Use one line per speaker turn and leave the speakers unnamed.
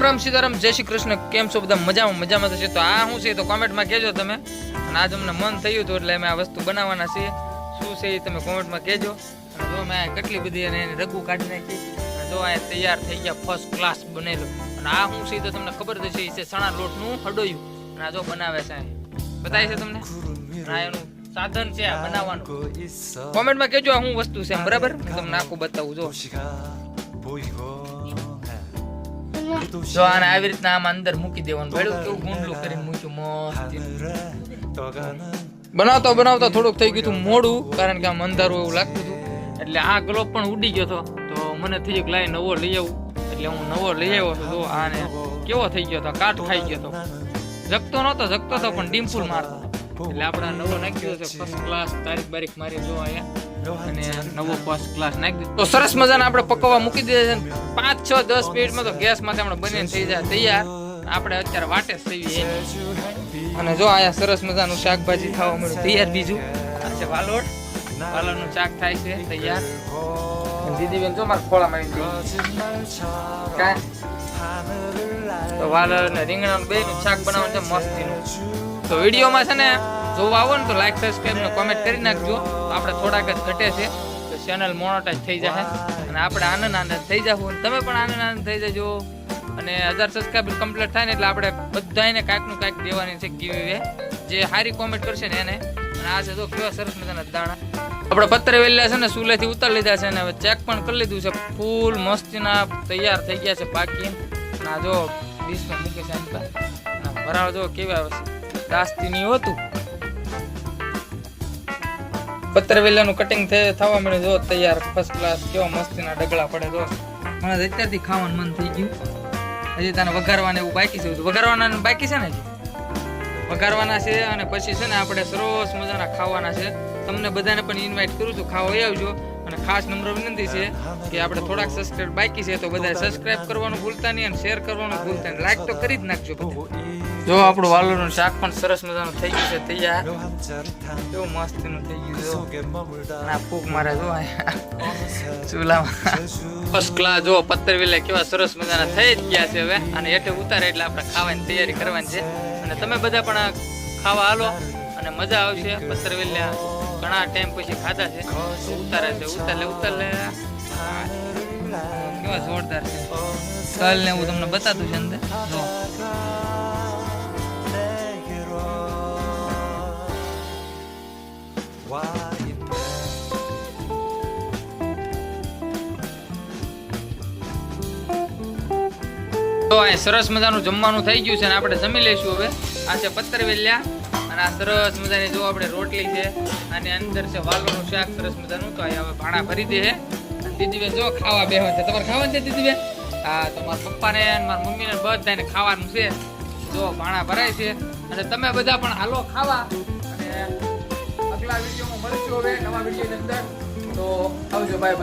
રામ રામ સીતારામ જય શ્રી કૃષ્ણ. કેમ છો બધા? મજામાં મજામાં થશે તો આ શું છે? તો કોમેન્ટમાં કહેજો તમે. અને આજ અમને મન થયું હતું એટલે અમે આ વસ્તુ બનાવવાના છીએ. શું છે એ તમે કોમેન્ટમાં કહેજો. અને જો મેં કેટલી બધી અને એને રગુ કાઢી નાખી. અને જો આ તૈયાર થઈ ગયા ફર્સ્ટ ક્લાસ બનેલો. અને આ શું છે તો તમને ખબર જ એ છે સણા લોટનું હડોયું. અને આ જો બનાવે છે બતાવે છે તમને? આ એનું સાધન છે આ બનાવવાનું. કોમેન્ટમાં કહેજો આ શું વસ્તુ છે બરાબર? તમને આખું બતાવું જો. જો આને આવી રીતના આમ અંદર મૂકી દેવાનું. ભેડું કેવું ગુંડલું કરીને મૂક્યું મસ્ત બનાવતો બનાવતો થોડુંક થઈ ગયું હતું મોડું કારણ કે આમ અંધારું એવું લાગતું હતું. એટલે આ ગ્લોબ પણ ઉડી ગયો હતો. તો મને થઈ ગયું કે લાય નવો લઈ આવું. એટલે હું નવો લઈ આવ્યો હતો. જો આને કેવો થઈ ગયો હતો કાટ ખાઈ ગયો હતો. જગતો નહોતો જગતો હતો પણ ડીમફુલ મારતો. એટલે આપણે નવો નાખ્યો છે. ફર્સ્ટ ક્લાસ તારીખ બારીખ મારી જો અહીંયા. અને નવો ફર્સ્ટ ક્લાસ નાખી તો સરસ મજાના આપણે પકવવા મૂકી દીધા છે પાંચ, છ, દસ મિનિટમાં તો ગેસમાંથી આપણે બનીને થઈ જાય, તૈયાર. આપણે અત્યારે વાટે થઈ અને જો આયા સરસ મજાનું શાકભાજી ખાવા મળ્યું. તૈયાર બીજું. આ છે વાલોડ. વાલોડનું શાક થાય છે, તૈયાર. દીદીબેન જો મારા ખોળામાં આવી તો વાલોડ ને રીંગણાનું બે શાક બનાવવાનું છે, મસ્તીનું. તો વિડીયોમાં છે ને જોવા આવો ને તો લાઈક સબસ્ક્રાઈબ ને કોમેન્ટ કરી નાખજો. આપણે થોડાક જ ઘટે છે. તો ચેનલ મોનોટાઈઝ થઈ જશે. અને આપણે આનંદ આનંદ થઈ જાવ તમે પણ આનંદ આનંદ થઈ જજો. અને હજાર સબસ્ક્રાઈબર કમ્પ્લીટ થાય ને એટલે આપણે બધાને કાંઈકનું કાંઈક દેવાની છે ગીવે જે સારી કોમેન્ટ કરશે ને એને. અને આ છે તો કેવા સરસ મજાના દાણા. આપણે પત્ર વેલા છે ને, સુલેથી ઉતાર લીધા છે ને, હવે ચેક પણ કરી લીધું છે. ફૂલ મસ્તીના તૈયાર થઈ ગયા છે પાકી. ના જો ડીશમાં મૂકે છે ભરાવ જો કેવા દાસ્તીની હતું. પત્રવેલાનું કટિંગ થવા મળ્યું જો તૈયાર ફર્સ્ટ ક્લાસ કેવા મસ્તીના ડગલા પડે જો. મને અત્યારથી ખાવાનું મન થઈ ગયું. હજી તને વઘારવાને એવું બાકી છે. વઘારવાના બાકી છે ને વઘારવાના છે અને પછી છે ને આપણે સરસ મજાના ખાવાના છે. તમને બધાને પણ ઇન્વાઇટ કરું છું. ખાવા આવજો. અને ખાસ નમ્ર વિનંતી છે કે આપણે થોડાક સબસ્ક્રાઇબ બાકી છે તો બધા સબસ્ક્રાઇબ કરવાનું ભૂલતા નહીં અને શેર કરવાનું ભૂલતા નહીં. લાઈક તો કરી જ નાખજો જો આપણું વાલોનું શાક પણ સરસ મજાનું થઈ ગયું છે, તૈયાર. જો મસ્તીનું થઈ ગયું જો ફૂક મારે જો ચૂલામાં ફર્સ્ટ ક્લાસ જો પત્તર વિલે કેવા સરસ મજાના થઈ જ ગયા છે હવે. અને હેઠે ઉતારે એટલે આપણે ખાવાની તૈયારી કરવાની છે. અને તમે બધા પણ ખાવા હાલો. અને મજા આવશે પત્તર વેલા ઘણા ટાઈમ પછી ખાધા છે. ઉતારે છે, ઉતારે ઉતારે. કેવા જોરદાર છે. કલ ને હું તમને બતાતું છે અંદર. જો. તો સરસ મજાનું જમવાનું થઈ ગયું છે ને આપણે જમી લઈશું હવે. આ છે પત્તર વેલ્યા આ સરસ મજાની જો આપણે રોટલી છે, અને અંદર છે વાલોનું શાક, સરસ મજાનું. તો અહીંયા હવે ભાણા ભરી દે છે દીદીબેન જો ખાવા બેહવાનું છે. તમારે ખાવાનું છે દીદીબેન? હા, તો મારા પપ્પાને મારા મમ્મીને બધાને ખાવાનું છે. જો ભાણા ભરાય છે. અને તમે બધા પણ હાલો ખાવા. અને અગલા વિડીયોમાં મળશું હવે, નવા વિડીયોની અંદર. તો આવજો બાય બાય